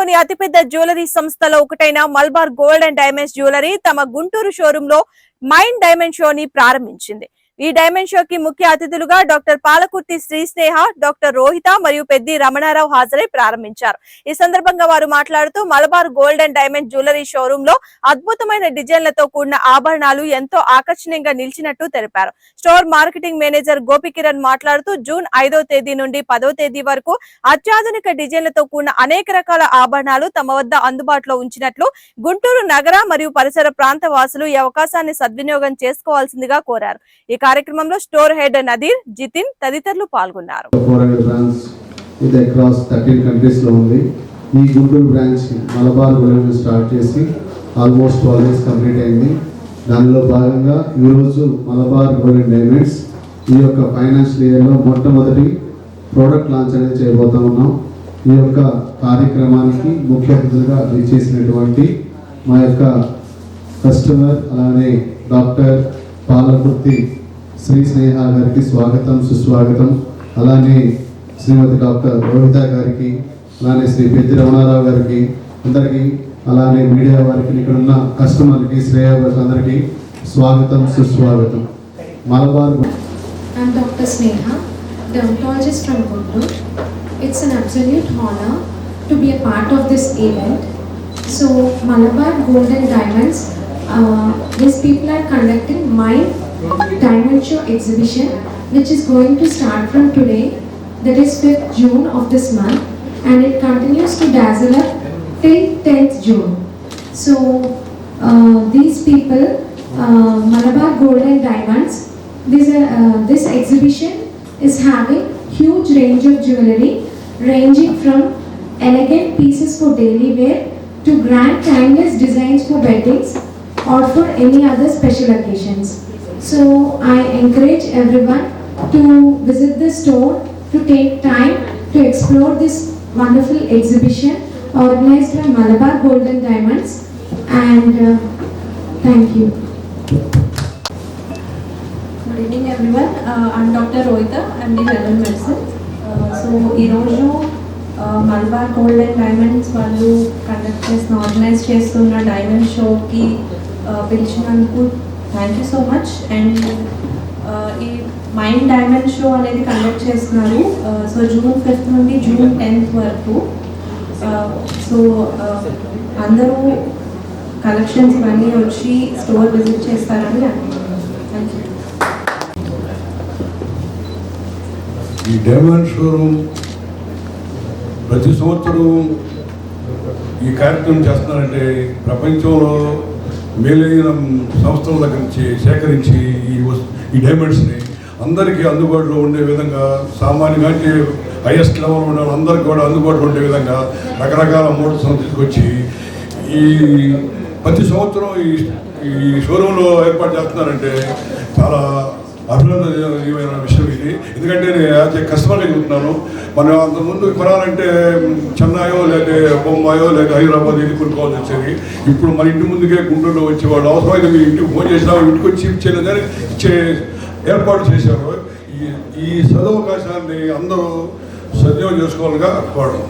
దేశంలోని అతిపెద్ద జ్యువెలరీ సంస్థలో ఒకటైన Malabar gold and diamonds jewellery తమ గుంటూరు షోరూమ్లో మైండ్ డైమండ్ షోని ప్రారంభించింది. ఈ డైమండ్ షోకి ముఖ్య అతిథులుగా డాక్టర్ పాలకుర్తి శ్రీ స్నేహ డాక్టర్ రోహిత మరియు పెద్ది రమణారావు హాజరై ప్రారంభించారు. ఈ సందర్భంగా వారు మాట్లాడుతూ Malabar gold and diamond jewellery షోరూమ్లో అద్భుతమైన డిజైన్లతో కూడిన ఆభరణాలు ఎంతో ఆకర్షణీయంగా నిలిచినట్టు తెలిపారు. స్టోర్ మార్కెటింగ్ మేనేజర్ గోపికిరణ్ మాట్లాడుతూ జూన్ ఐదో తేదీ నుండి పదో తేదీ వరకు అత్యాధునిక డిజైన్లతో కూడిన అనేక రకాల ఆభరణాలు తమ వద్ద అందుబాటులో ఉంచినట్లు గుంటూరు నగర మరియు పరిసర ప్రాంత వాసులు ఈ అవకాశాన్ని సద్వినియోగం చేసుకోవాల్సిందిగా కోరారు. ఇక కార్యక్రమంలో స్టోర్ హెడ్ నదీర్ జితిన్ తదితరులు పాల్గొన్నారు. బ్రాంచ్ ఇది అక్రాస్ థర్టీన్ కంట్రీస్లో ఉంది. ఈ గుంటూరు బ్రాంచ్ మలబార్ గురించి స్టార్ట్ చేసి ఆల్మోస్ట్ ట్వెల్వ్ ఇయర్స్ కంప్లీట్ అయింది. దానిలో భాగంగా ఈరోజు మలబార్ గోల్డెన్ డైమండ్స్ ఈ యొక్క ఫైనాన్షియల్ ఇయర్లో మొట్టమొదటి ప్రోడక్ట్ లాంచ్ అనేది చేయబోతా ఉన్నాం. ఈ యొక్క కార్యక్రమానికి ముఖ్య అతిథులుగా చేసినటువంటి మా యొక్క కస్టమర్ అలానే డాక్టర్ పాలకుర్తి శ్రీ స్నేహ గారికి స్వాగతం సుస్వాగతం. అలానే శ్రీమతి డాక్టర్ రోహిత గారికి అలానే శ్రీ పెద్ది రమణారావు గారికి అందరికీ అలానే మీడియా వారికి ఇక్కడ ఉన్న కస్టమర్కి శ్రేయ అందరికీ స్వాగతం సుస్వాగతం. Malabar It's an absolute honor to be a part of this event. So, Malabar Golden Diamonds, uh, these people are conducting mind diamond show exhibition, which is going to start from today, that is 5th June of this month, and it continues to dazzle up till 10th June. So, uh, these people, uh, Malabar Gold and Diamonds, this, uh, this exhibition is having huge range of jewelry ranging from elegant pieces for daily wear to grand timeless designs for weddings or for any other special occasions. So I encourage everyone to visit the store to take time to explore this wonderful exhibition organized by Malabar Gold and Diamonds and uh, thank you. Good evening everyone I'm doctor Rohitha I'm the general medicine so ఈరోజు Malabar gold and diamonds వాళ్ళు conduct చేసిన organise చేస్తున్న diamond షోకి పిలిచినందుకు thank you so much and ఈ mind diamond show అనేది conduct చేస్తున్నారు so June fifth నుండి June tenth వరకు uh, సో uh, అందరూ కలెక్షన్స్ ఇవన్నీ వచ్చి స్టోర్ విజిట్ చేస్తారని అనుకుంటున్నాను. థ్యాంక్ యూ ఈ డైమండ్ షోరూమ్ ప్రతి సంవత్సరం ఈ కార్యక్రమం చేస్తున్నారంటే ప్రపంచంలో మేలైన సంస్థల దగ్గర నుంచి సేకరించి ఈ వస్తు ఈ డైమండ్స్ని అందరికీ అందుబాటులో ఉండే విధంగా సామాన్యంగా అంటే హైయెస్ట్ లెవెల్ ఉన్న వాళ్ళందరికీ కూడా అందుబాటులో ఉండే విధంగా రకరకాల మోడల్స్ తీసుకొచ్చి ఈ ప్రతి సంవత్సరం ఈ ఈ షోరూంలో ఏర్పాటు చేస్తున్నారంటే చాలా అభినందనీయమైన విషయం. ఎందుకంటే నేను యాజ్ ఏ చెబుతున్నాను మనం అంతకుముందు కొనాలంటే చెన్నైయో లేదా బొంబాయో లేదా హైదరాబాద్ ఇది కొనుక్కోవాల్సి వచ్చేది. ఇప్పుడు మన ఇంటి ముందుకే గుంటూరులో వచ్చేవాళ్ళు అవసరమైతే మీ ఇంటికి ఫోన్ చేసినా ఇంటికి వచ్చి ఇచ్చేది కానీ ఇచ్చే ఏర్పాటు చేశారు. ఈ ఈ సదవకాశాన్ని అందరూ సద్వినియోగం చేసుకోవాలిగా కోరడం.